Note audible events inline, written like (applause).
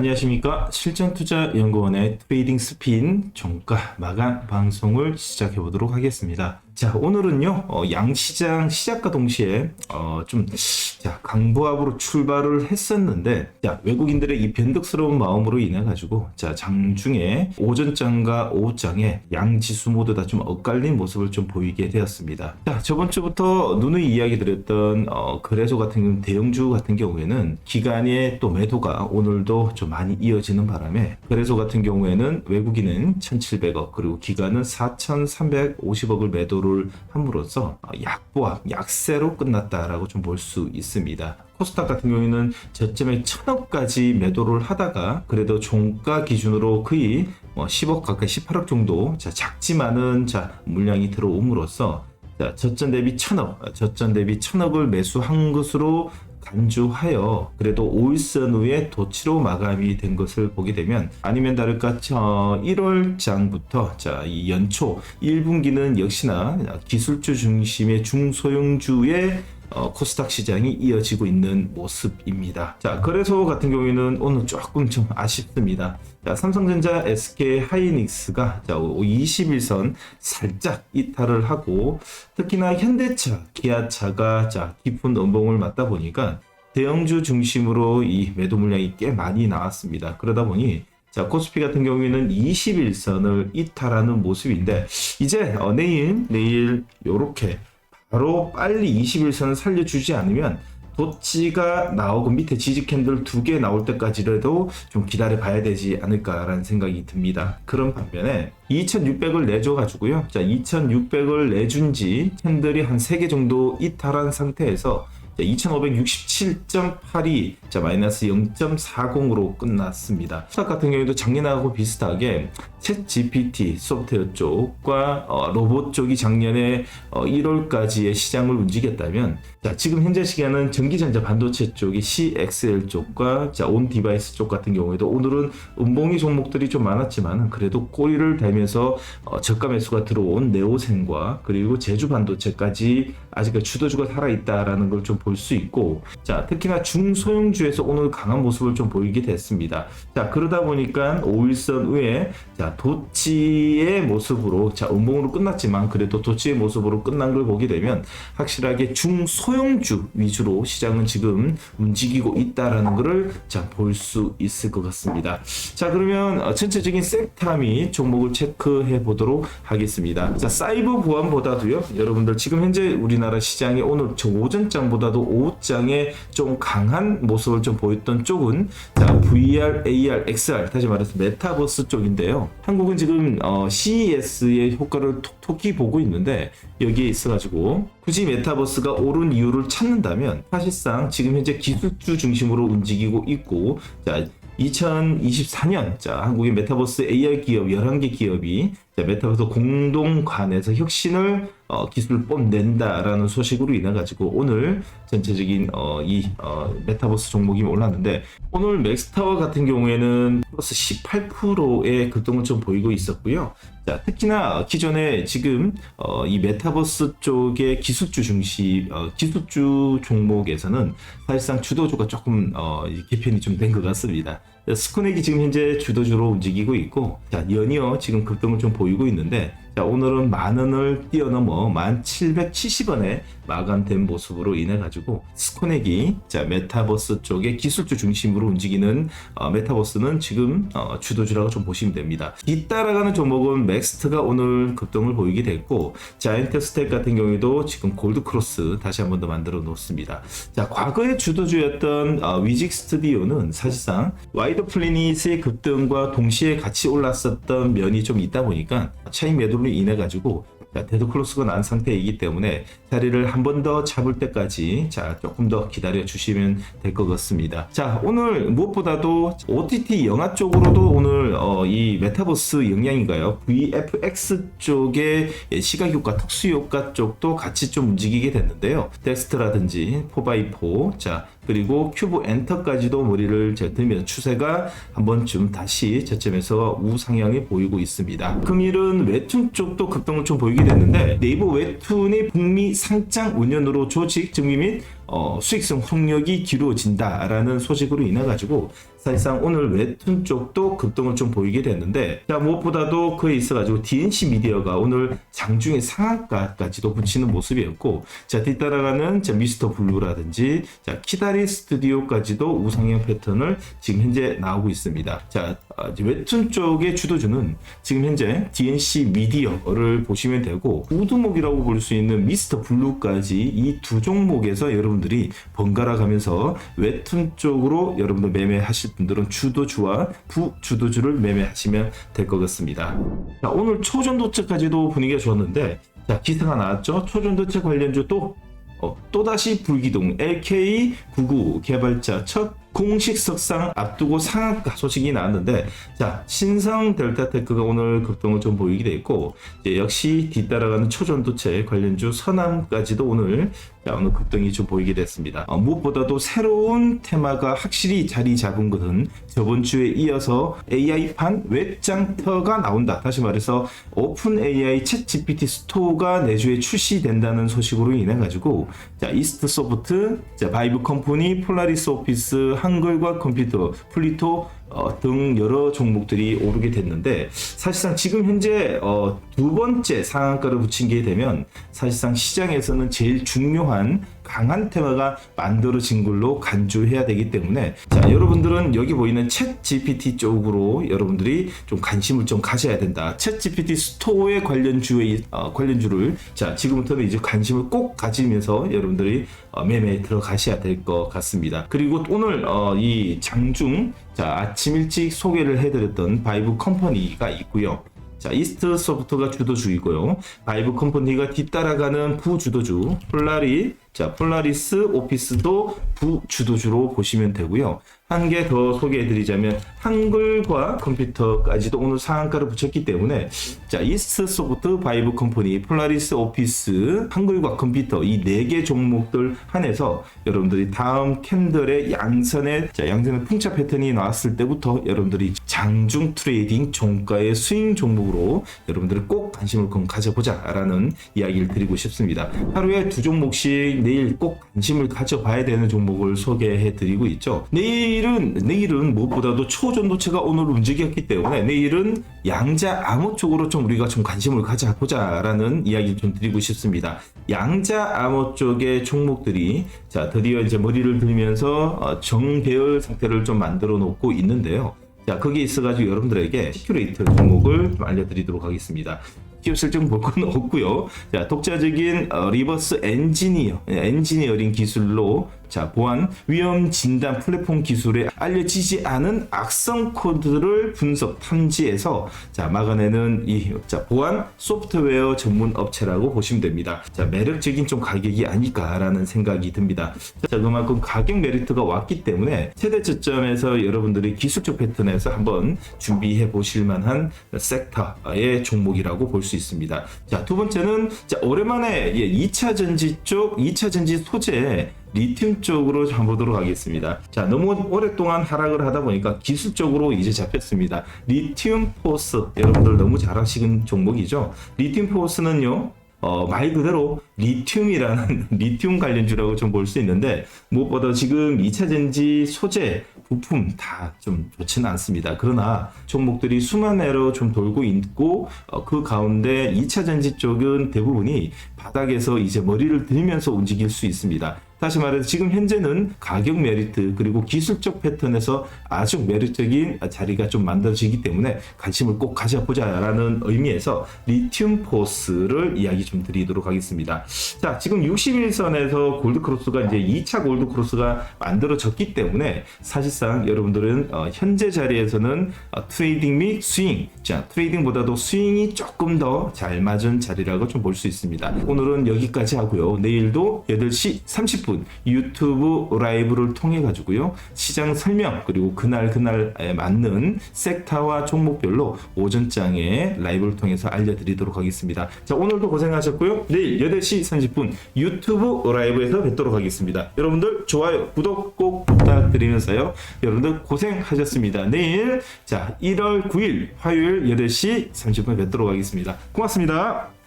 안녕하십니까 실전투자연구원의 트레이딩 스핀 종가 마감 방송을 시작해 보도록 하겠습니다. 자 오늘은요 어, 양시장 시작과 동시에 어, 좀 자, 강보합으로 출발을 했었는데 자, 외국인들의 이 변덕스러운 마음으로 인해 가지고 자 장중에 오전장과 오후장에 양 지수 모두 다 좀 엇갈린 모습을 좀 보이게 되었습니다. 자 저번 주부터 누누이 이야기 드렸던 어, 거래소 같은 경우 대형주 같은 경우에는 기간의 또 매도가 오늘도 좀 많이 이어지는 바람에 거래소 같은 경우에는 외국인은 1,700억 그리고 기간은 4,350억을 매도 를 함으로써 어, 약보합 약세로 끝났다라고 좀 볼 수 있습니다. 코스닥 같은 경우에는 저점에 1000억까지 매도를 하다가 그래도 종가 기준으로 거의 뭐 10억 가까이 18억 정도 자, 작지만은 자 물량이 들어옴으로써 자, 저점 대비 1000억, 저점 대비 1000억을 매수한 것으로 간주하여 그래도 5일선 후에 도치로 마감이 된 것을 보게 되면 아니면 다를까 어, 1월장부터 자, 이 연초 1분기는 역시나 기술주 중심의 중소형주의 어, 코스닥 시장이 이어지고 있는 모습입니다. 자, 거래소 같은 경우에는 오늘 조금 좀 아쉽습니다. 자, 삼성전자, SK 하이닉스가 자, 21선 살짝 이탈을 하고 특히나 현대차, 기아차가 자, 깊은 음봉을 맞다 보니까 대형주 중심으로 이 매도 물량이 꽤 많이 나왔습니다. 그러다 보니 자, 코스피 같은 경우에는 21선을 이탈하는 모습인데 이제 어, 내일 내일 요렇게 바로 빨리 21선을 살려주지 않으면 도치가 나오고 밑에 지지 캔들 두 개 나올 때까지라도 좀 기다려 봐야 되지 않을까라는 생각이 듭니다. 그런 반면에 2600을 내줘 가지고요. 자, 2600을 내준 지 캔들이 한 3개 정도 이탈한 상태에서 2567.82, 자, 마이너스 0.40으로 끝났습니다. 수학 같은 경우에도 작년하고 비슷하게 챗 GPT 소프트웨어 쪽과 어, 로봇 쪽이 작년에 어, 1월까지의 시장을 움직였다면, 자, 지금 현재 시간은 전기전자 반도체 쪽이 CXL 쪽과 자, 온 디바이스 쪽 같은 경우에도 오늘은 음봉이 종목들이 좀 많았지만 그래도 꼬리를 달면서 어, 저가 매수가 들어온 네오센과 그리고 제주 반도체까지 아직 주도주가 살아있다라는 걸 좀 볼 수 있고 자 특히나 중소형주에서 오늘 강한 모습을 좀 보이게 됐습니다. 자 그러다 보니까 5일선 후에 자 도치의 모습으로 자 음봉으로 끝났지만 그래도 도치의 모습으로 끝난 걸 보게 되면 확실하게 중소형주 위주로 시장은 지금 움직이고 있다라는 것을 자볼 수 있을 것 같습니다 자 그러면 어, 전체적인 섹터 및 종목을 체크해 보도록 하겠습니다 자 사이버 보안보다도요 여러분들 지금 현재 우리나라 시장이 오늘 저 오전장보다도 오후장에 좀 강한 모습을 좀 보였던 쪽은 자 VR, AR, XR 다시 말해서 메타버스 쪽인데요. 한국은 지금 어, CES의 효과를 톡톡히 보고 있는데 여기에 있어가지고 굳이 메타버스가 옳은 이유를 찾는다면 사실상 지금 현재 기술주 중심으로 움직이고 있고 자 2024년 자 한국의 메타버스 AR 기업 11개 기업이 자, 메타버스 공동관에서 혁신을 어, 기술을 뽐낸다라는 소식으로 인해 가지고 오늘 전체적인 어, 이 어, 메타버스 종목이 올랐는데 오늘 맥스타워 같은 경우에는 플러스 18%의 급등을 좀 보이고 있었고요. 자, 특히나 기존에 지금 어, 이 메타버스 쪽의 기술주 중심 어, 기술주 종목에서는 사실상 주도주가 조금 어, 이 개편이 좀 된 것 같습니다. 스코넥이 지금 현재 주도주로 움직이고 있고 자, 연이어 지금 급등을 좀 보이고 있는데 자, 오늘은 만 원을 뛰어넘어 1,770원에 마감된 모습으로 인해 가지고 스코넥이 자 메타버스 쪽의 기술주 중심으로 움직이는 어, 메타버스는 지금 어, 주도주라고 좀 보시면 됩니다. 뒤따라가는 종목은 맥스트가 오늘 급등을 보이게 됐고 자이언트 스택 같은 경우에도 지금 골드 크로스 다시 한 번 더 만들어 놓습니다. 자 과거의 주도주였던 어, 위직 스튜디오는 사실상 와이드 플래닛의 급등과 동시에 같이 올랐었던 면이 좀 있다 보니까 차익 매도로 인해 가지고 자, 데드 클로스가 난 상태이기 때문에 자리를 한 번 더 잡을 때까지 자 조금 더 기다려 주시면 될 것 같습니다. 자 오늘 무엇보다도 OTT 영화 쪽으로도 오늘 어, 이 메타버스 영향인가요? VFX 쪽의 시각 효과, 특수 효과 쪽도 같이 좀 움직이게 됐는데요. 덱스트라든지 4x4 자 그리고 큐브 엔터까지도 머리를 들면서 추세가 한 번쯤 다시 저점에서 우상향이 보이고 있습니다. 금일은 웹툰 쪽도 급등을 좀 보이 게 됐는데 네이버 웹툰의 북미 상장 운영으로 조직 증미 및 어, 수익성 폭력이 기루어진다라는 소식으로 인해 가지고 사실상 오늘 웹툰 쪽도 급등을 좀 보이게 됐는데 자 무엇보다도 그에 있어 가지고 DNC 미디어가 오늘 장중에 상한가까지도 붙이는 모습이었고 자 뒤따라가는 자 미스터 블루라든지 자 키다리 스튜디오까지도 우상향 패턴을 지금 현재 나오고 있습니다. 자 어, 웹툰 쪽의 주도주는 지금 현재 DNC 미디어를 보시면 되고 우두목이라고 볼 수 있는 미스터 블루까지 이 두 종목에서 여러분 들이 번갈아 가면서 웹툰 쪽으로 여러분들 매매하실 분들은 주도주와 부주도주를 매매하시면 될 것 같습니다. 자, 오늘 초전도체까지도 분위기가 좋았는데 자, 기사가 나왔죠. 초전도체 관련주 또 어, 또다시 불기둥 LK99 개발자 첫 공식 석상 앞두고 상한가 소식이 나왔는데 자 신성 델타테크가 오늘 급등을 좀 보이게 됐고 이제 역시 뒤따라가는 초전도체 관련주 서남까지도 오늘 자, 오늘 급등이 좀 보이게 됐습니다. 어, 무엇보다도 새로운 테마가 확실히 자리 잡은 것은 저번 주에 이어서 AI판 웹장터가 나온다. 다시 말해서 오픈 AI 챗 GPT 스토어가 내주에 출시된다는 소식으로 인해 가지고 자 이스트 소프트, 자 바이브 컴퍼니, 폴라리스 오피스, 한글과 컴퓨터, 플리토 어, 등 여러 종목들이 오르게 됐는데 사실상 지금 현재 어, 두 번째 상한가를 붙인 게 되면 사실상 시장에서는 제일 중요한 강한 테마가 만들어진 걸로 간주해야 되기 때문에 자 여러분들은 여기 보이는 챗 GPT 쪽으로 여러분들이 좀 관심을 좀 가져야 된다. 챗 GPT 스토어에 관련 주의 어, 관련주를 자 지금부터는 이제 관심을 꼭 가지면서 여러분들이 어, 매매에 들어가셔야 될 것 같습니다. 그리고 오늘 어, 이 장중 자 아침 일찍 소개를 해드렸던 바이브 컴퍼니가 있고요. 자, 이스트 소프트가 주도주이고요. 바이브 컴퍼니가 뒤따라가는 부주도주, 폴라리, 자, 폴라리스 오피스도 부주도주로 보시면 되고요. 한 개 더 소개해드리자면 한글과 컴퓨터까지도 오늘 상한가를 붙였기 때문에 자 이스트 소프트 바이브 컴퍼니 폴라리스 오피스 한글과 컴퓨터 이 네 개 종목들 한해서 여러분들이 다음 캔들의 양선의 자 양선의 풍차 패턴이 나왔을 때부터 여러분들이 장중 트레이딩 종가의 스윙 종목으로 여러분들이 꼭 관심을 좀 가져보자라는 이야기를 드리고 싶습니다. 하루에 두 종목씩 내일 꼭 관심을 가져봐야 되는 종목을 소개해 드리고 있죠. 내일은 내일은 무엇보다도 초전도체가 오늘 움직였기 때문에 내일은 양자 암호 쪽으로 좀 우리가 좀 관심을 가져보자라는 이야기를 좀 드리고 싶습니다. 양자 암호 쪽의 종목들이 자 드디어 이제 머리를 들면서 어, 정배열 상태를 좀 만들어 놓고 있는데요. 자, 거기에 있어가지고 여러분들에게 시큐레이터 종목을 좀 알려드리도록 하겠습니다. 기업 실적 볼건 (laughs) 없고요. 자, 독자적인 어, 리버스 엔지니어, 예, 엔지니어링 기술로 자, 보안 위험 진단 플랫폼 기술에 알려지지 않은 악성 코드를 분석 탐지해서 자, 막아내는 이 자, 보안 소프트웨어 전문 업체라고 보시면 됩니다. 자, 매력적인 좀 가격이 아닐까라는 생각이 듭니다. 자, 그만큼 가격 메리트가 왔기 때문에 최대 저점에서 여러분들이 기술적 패턴에서 한번 준비해 보실 만한 섹터의 종목이라고 볼 수 있습니다. 자, 두 번째는 자, 오랜만에 예, 2차 전지 쪽, 2차 전지 소재 리튬 쪽으로 좀 보도록 하겠습니다. 자, 너무 오랫동안 하락을 하다 보니까 기술적으로 이제 잡혔습니다. 리튬 포스 여러분들 너무 잘 아시는 종목이죠. 리튬 포스는요. 어, 말 그대로 리튬이라는 (laughs) 리튬 관련주라고 좀 볼 수 있는데 무엇보다 지금 2차 전지 소재 부품 다 좀 좋지는 않습니다. 그러나 종목들이 수만회로 좀 돌고 있고 어, 그 가운데 2차 전지 쪽은 대부분이 바닥에서 이제 머리를 들면서 움직일 수 있습니다. 다시 말해서 지금 현재는 가격 메리트 그리고 기술적 패턴에서 아주 매력적인 자리가 좀 만들어지기 때문에 관심을 꼭 가져보자라는 의미에서 리튬 포스를 이야기 좀 드리도록 하겠습니다. 자, 지금 61선에서 골드 크로스가 이제 2차 골드 크로스가 만들어졌기 때문에 사실상 여러분들은 어, 현재 자리에서는 어, 트레이딩 및 스윙, 자, 트레이딩보다도 스윙이 조금 더 잘 맞은 자리라고 좀 볼 수 있습니다. 오늘은 여기까지 하고요. 내일도 8시 30분 유튜브 라이브를 통해 가지고요. 시장 설명 그리고 그날 그날에 맞는 섹터와 종목별로 오전장에 라이브를 통해서 알려드리도록 하겠습니다. 자, 오늘도 고생하셨고요. 내일 8시 30분 유튜브 라이브에서 뵙도록 하겠습니다. 여러분들 좋아요, 구독 꼭 부탁드리면서요. 여러분들 고생하셨습니다. 내일 자 1월 9일 화요일 8시 30분 뵙도록 하겠습니다. 고맙습니다.